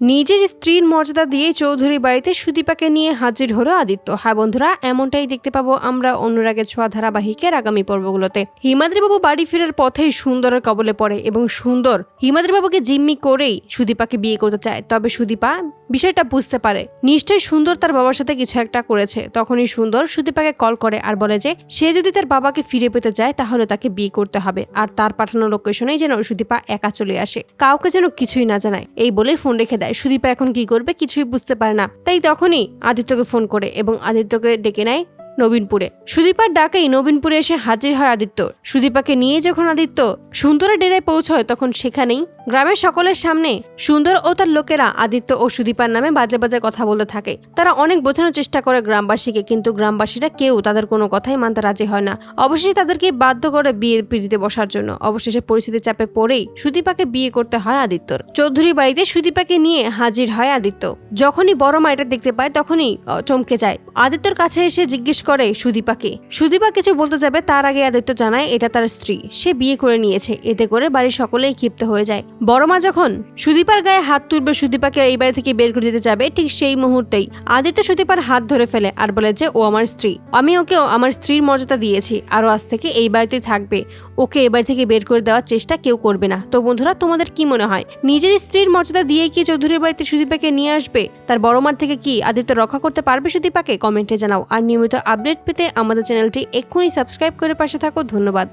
নিজের স্ত্রীর মর্যাদা দিয়ে চৌধুরীর বাড়িতে সুদীপাকে নিয়ে হাজির হলো আদিত্য। হ্যাঁ বন্ধুরা, এমনটাই দেখতে পাবো আমরা অনুরাগের ছোঁয়া ধারাবাহিকের আগামী পর্বগুলোতে। হিমাদ্রিবাবু বাড়ি ফেরার পথেই সুন্দরের কবলে পড়ে এবং সুন্দর হিমাদ্রিবাবুকে জিম্মি করেই সুদীপাকে বিয়ে করতে চায়। তবে সুদীপা বিষয়টা বুঝতে পারে। নিশ্চয়ই সুন্দর তার বাবার সাথে কিছু একটা করেছে। তখনই সুন্দর সুদীপাকে কল করে আর বলে যে, সে যদি তার বাবাকে ফিরে পেতে যায়, তাহলে তাকে বিয়ে করতে হবে। আর তার পাঠানো লোকেশনেই যেন সুদীপা একা চলে আসে। কাউকে যেন কিছুই না জানায়। এই বলে ফোন রেখে দেয়। সুদীপা এখন কি করবে কিছুই বুঝতে পারে না। তাই তখনই আদিত্যকে ফোন করে এবং আদিত্যকে ডেকে নেয় নবীনপুরে। সুদীপার ডাকেই নবীনপুরে এসে হাজির হয় আদিত্য। সুদীপাকে নিয়ে যখন আদিত্য সুন্দরের ডেরায় পৌঁছয়, তখন সেখানেই গ্রামের সকলের সামনে সুন্দর ও তার লোকেরা আদিত্য ও সুদীপার নামে বাজে বাজে কথা বলতে থাকে। তারা অনেক বোঝানোর চেষ্টা করে গ্রামবাসীকে, কিন্তু গ্রামবাসীরা কেউ তাদের কোনো কথাই মানতে রাজি হয় না। অবশেষে তাদেরকে বাধ্য করে বিয়ের পিড়িতে বসার জন্য। অবশেষে পরিস্থিতির চাপে পড়েই সুদীপাকে বিয়ে করতে হয় আদিত্যর। চৌধুরী বাড়িতে সুদীপাকে নিয়ে হাজির হয় আদিত্য। যখনই বড় মা এটা দেখতে পায়, তখনই চমকে যায়। আদিত্যর কাছে এসে জিজ্ঞেস করে সুদীপাকে। সুদীপা কিছু বলতে যাবে, তার আগে আদিত্য জানায় এটা তার স্ত্রী। সে বিয়ে করে নিয়েছে। এতে করে বাড়ির সকলেই ক্ষিপ্ত হয়ে যায়। বড় মা যখন সুদীপার গায়ে হাত তুলবে, সুদীপাকে এই বাড়ি থেকে বের করে দিতে যাবে, ঠিক সেই মুহূর্তেই আদিত্য সুদীপার হাত ধরে ফেলে আর বলে যে, ও আমার স্ত্রী। আমি ওকেও আমার স্ত্রীর মর্যাদা দিয়েছি। আরও আজ থেকে এই বাড়িতেই থাকবে। ওকে এই বাড়ি থেকে বের করে দেওয়ার চেষ্টা কেউ করবে না। তো বন্ধুরা, তোমাদের কি মনে হয়? নিজের স্ত্রীর মর্যাদা দিয়ে কি চৌধুরীর বাড়িতে সুদীপাকে নিয়ে আসবে? তার বড় মার থেকে কি আদিত্য রক্ষা করতে পারবে সুদীপাকে? কমেন্টে জানাও। আর নিয়মিত আপডেট পেতে আমাদের চ্যানেলটি এক্ষুনি সাবস্ক্রাইব করে পাশে থাকো। ধন্যবাদ।